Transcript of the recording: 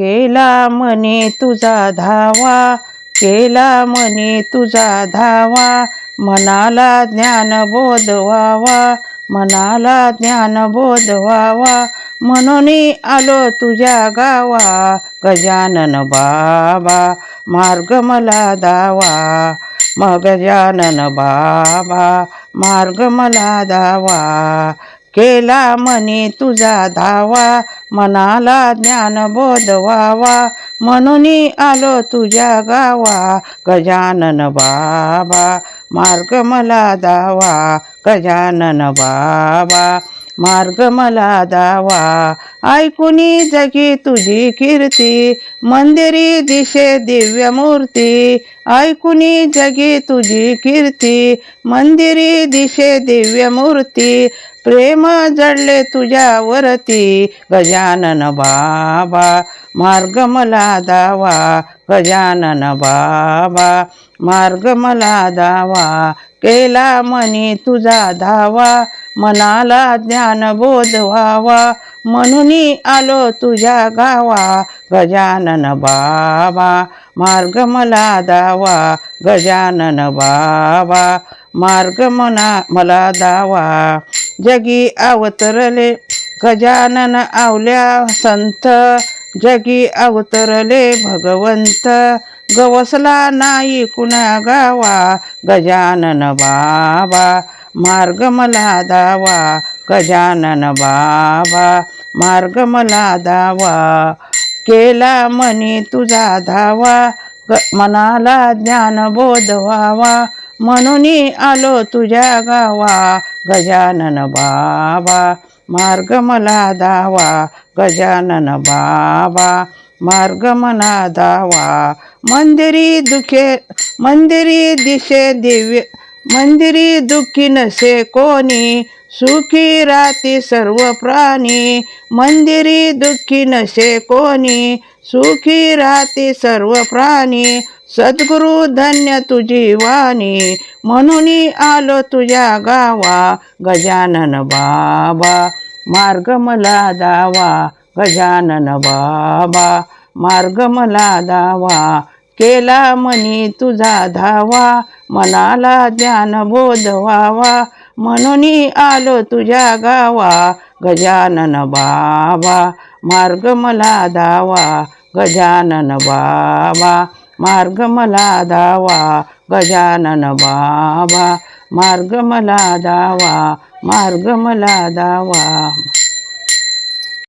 केला म्हणे तुझा धावा केला म्हणे तुझा धावा. मनाला ज्ञान बोध व्हावा मनाला ज्ञान बोध व्हावा म्हणून आलो तुझ्या गावा गजानन बाबा मार्ग मला दावा. मग गजानन बाबा मार्ग मला दावा. केला म्हणे तुझा धावा मनाला ज्ञान बोध व्हावा म्हणून आलो तुझ्या गावा गजानन बाबा मार्ग मला दावा गजानन बाबा मार्ग मला दावा. ऐकुनी जगी तुझी कीर्ती मंदिरी दिशे दिव्य मूर्ती. ऐकुनी जगी तुझी कीर्ती मंदिरी दिशे दिव्य मूर्ती. प्रेम जडले तुझ्यावरती. गजानन बाबा मार्ग मला दावा. गजानन बाबा मार्ग मला दावा. केला मनी तुझा धावा. मनाला ज्ञान बोध व्हावा म्हणून आलो तुझ्या गावा. गजानन बाबा मार्ग मला दावा. गजानन बाबा मार्ग मना मला दावा. जगी अवतरले गजानन आवल्या संत. जगी अवतरले भगवंत. गवसला नाही कुणा गावा गजानन बाबा. मार्ग मला दावा गजानन बाबा. मार्ग मला दावा केला मनी तुझा धावा. ग मनाला ज्ञान बोध व्हावा. म्हणून आलो तुझ्या गावा गजानन बाबा. मार्ग मला दावा गजानन बाबा. मार्ग मला दावा. मंदिरी दुखे मंदिरी दिशे दिव्य मंदिरी दुःखी नसे कोणी. सुखी राती सर्व प्राणी. मंदिरी दुःखी नसे कोणी. सुखी राती सर्व प्राणी. सद्गुरु धन्य तुझी वाणी म्हणून आलो तुझ्या गावा गजानन बाबा मार्ग मला दावा गजानन बाबा मार्ग मला दावा केला मनी तुझा धावा मनाला ज्ञान बोध व्हावा म्हणून आलो तुझ्या गावा गजानन बाबा मार्ग मला दावा गजानन बाबा मार्ग मला दावा गजानन बाबा मार्ग मला दावा मार्ग मला दावा